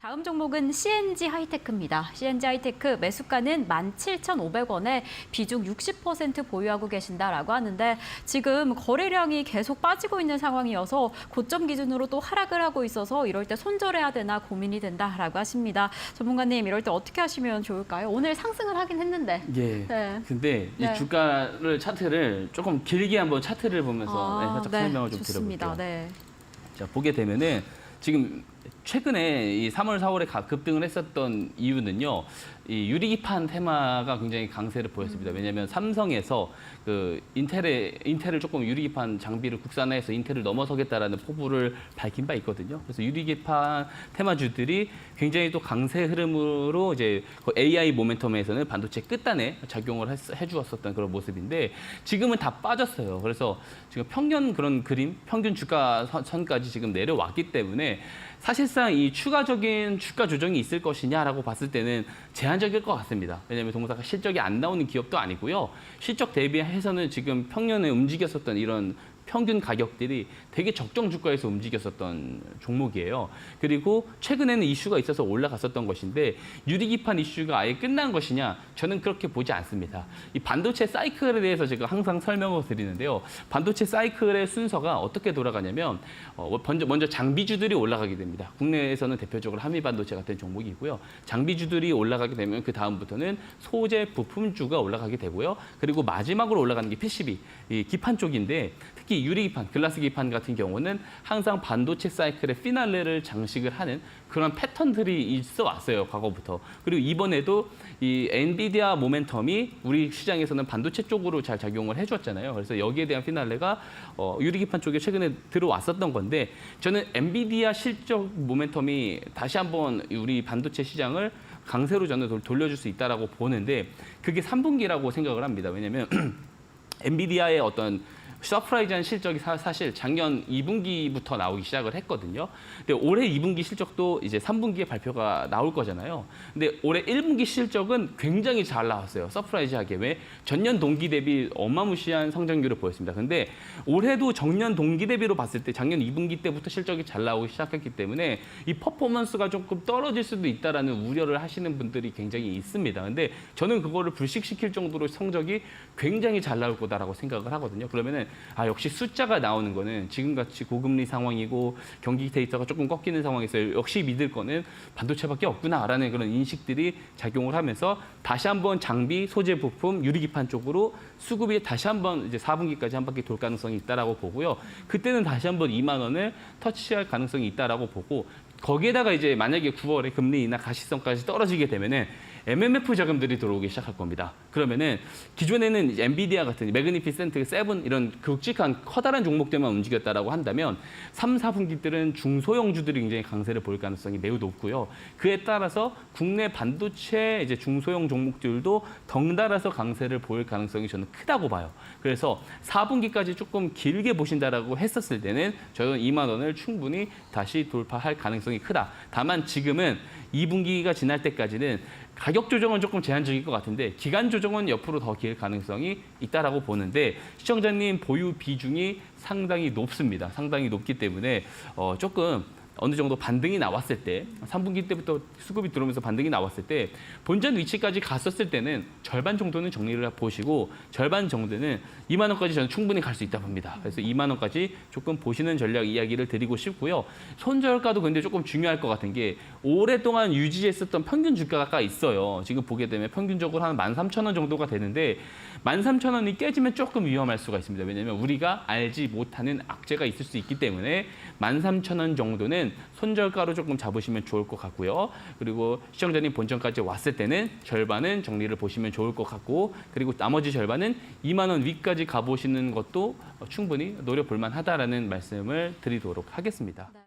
다음 종목은 CNG 하이테크입니다. CNG 하이테크 매수가는 17,500원에 비중 60% 보유하고 계신다라고 하는데 지금 거래량이 계속 빠지고 있는 상황이어서 고점 기준으로 또 하락을 하고 있어서 이럴 때 손절해야 되나 고민이 된다라고 하십니다. 전문가님 이럴 때 어떻게 하시면 좋을까요? 오늘 상승을 하긴 했는데. 예. 네. 근데 네. 이 주가를 차트를 조금 길게 한번 차트를 보면서 네, 살짝 설명을 좀 좋습니다. 드려볼게요. 네. 자 보게 되면은 지금 최근에 이 3월, 4월에 가- 급등을 했었던 이유는요. 이 유리기판 테마가 굉장히 강세를 보였습니다. 왜냐하면 삼성에서 그 인텔에 인텔을 조금 유리기판 장비를 국산화해서 인텔을 넘어서겠다라는 포부를 밝힌 바 있거든요. 그래서 유리기판 테마주들이 굉장히 또 강세 흐름으로 이제 그 AI 모멘텀에서는 반도체 끝단에 작용을 했- 해주었었던 그런 모습인데 지금은 다 빠졌어요. 그래서 지금 평균 그런 그림, 평균 주가 선- 선까지 지금 내려왔기 때문에 사실상 이 추가적인 주가 조정이 있을 것이냐라고 봤을 때는 제한적일 것 같습니다. 왜냐하면 동사가 실적이 안 나오는 기업도 아니고요. 실적 대비해서는 지금 평년에 움직였었던 이런 평균 가격들이 되게 적정 주가에서 움직였었던 종목이에요. 그리고 최근에는 이슈가 있어서 올라갔었던 것인데 유리기판 이슈가 아예 끝난 것이냐? 저는 그렇게 보지 않습니다. 이 반도체 사이클에 대해서 제가 항상 설명을 드리는데요. 반도체 사이클의 순서가 어떻게 돌아가냐면 어, 먼저, 먼저 장비주들이 올라가게 됩니다. 국내에서는 대표적으로 한미반도체 같은 종목이고요. 장비주들이 올라가게 되면 그 다음부터는 소재 부품주가 올라가게 되고요. 그리고 마지막으로 올라가는 게 PCB, 이 기판 쪽인데 특히 유리 기판, 글라스 기판 같은 경우는 항상 반도체 사이클의 피날레를 장식을 하는 그런 패턴들이 있어 왔어요 과거부터. 그리고 이번에도 이 엔비디아 모멘텀이 우리 시장에서는 반도체 쪽으로 잘 작용을 해줬잖아요. 그래서 여기에 대한 피날레가 어, 유리 기판 쪽에 최근에 들어왔었던 건데 저는 엔비디아 실적 모멘텀이 다시 한번 우리 반도체 시장을 강세로 저는 돌- 돌려줄 수 있다라고 보는데 그게 3분기라고 생각을 합니다. 왜냐면 엔비디아의 어떤 서프라이즈한 실적이 사, 실 작년 2분기부터 나오기 시작을 했거든요. 근데 올해 2분기 실적도 이제 3분기에 발표가 나올 거잖아요. 근데 올해 1분기 실적은 굉장히 잘 나왔어요. 서프라이즈하게 왜 전년 동기 대비 어마무시한 성장률을 보였습니다. 근데 올해도 정년 동기 대비로 봤을 때 작년 2분기 때부터 실적이 잘 나오기 시작했기 때문에 이 퍼포먼스가 조금 떨어질 수도 있다라는 우려를 하시는 분들이 굉장히 있습니다. 근데 저는 그거를 불식시킬 정도로 성적이 굉장히 잘 나올 거다라고 생각을 하거든요. 그러면은 아 역시 숫자가 나오는 거는 지금같이 고금리 상황이고 경기 데이터가 조금 꺾이는 상황에서 역시 믿을 거는 반도체밖에 없구나라는 그런 인식들이 작용을 하면서 다시 한번 장비, 소재 부품, 유리기판 쪽으로 수급이 다시 한번 이제 4분기까지 한 바퀴 돌 가능성이 있다라고 보고요. 그때는 다시 한번 2만 원을 터치할 가능성이 있다라고 보고 거기에다가 이제 만약에 9월에 금리 인하 가시성까지 떨어지게 되면은 MMF 자금들이 들어오기 시작할 겁니다. 그러면은 기존에는 이제 엔비디아 같은 매그니피센트 세븐 이런 굵직한 커다란 종목들만 움직였다라고 한다면 3, 4분기 들은 중소형주들이 굉장히 강세를 보일 가능성이 매우 높고요. 그에 따라서 국내 반도체 이제 중소형 종목들도 덩달아서 강세를 보일 가능성이 저는 크다고 봐요. 그래서 4분기까지 조금 길게 보신다라고 했었을 때는 저는 2만 원을 충분히 다시 돌파할 가능성이 크다. 다만 지금은 2분기가 지날 때까지는 가격 조정은 조금 제한적일 것 같은데 기간 조정은 옆으로 더 길 가능성이 있다라고 보는데 시청자님 보유 비중이 상당히 높습니다. 상당히 높기 때문에 어, 조금 어느 정도 반등이 나왔을 때 3분기 때부터 수급이 들어오면서 반등이 나왔을 때 본전 위치까지 갔었을 때는 절반 정도는 정리를 보시고 절반 정도는 2만 원까지 저는 충분히 갈 수 있다 봅니다. 그래서 2만 원까지 조금 보시는 전략 이야기를 드리고 싶고요. 손절가도 근데 조금 중요할 것 같은 게 오랫동안 유지했었던 평균 주가가 있어요. 지금 보게 되면 평균적으로 한 13,000원 정도가 되는데 13,000원이 깨지면 조금 위험할 수가 있습니다. 왜냐하면 우리가 알지 못하는 악재가 있을 수 있기 때문에 13,000원 정도는 손절가로 조금 잡으시면 좋을 것 같고요. 그리고 시청자님 본전까지 왔을 때는 절반은 정리를 보시면 좋을 것 같고 그리고 나머지 절반은 2만 원 위까지 가보시는 것도 충분히 노려볼 만하다라는 말씀을 드리도록 하겠습니다. 네.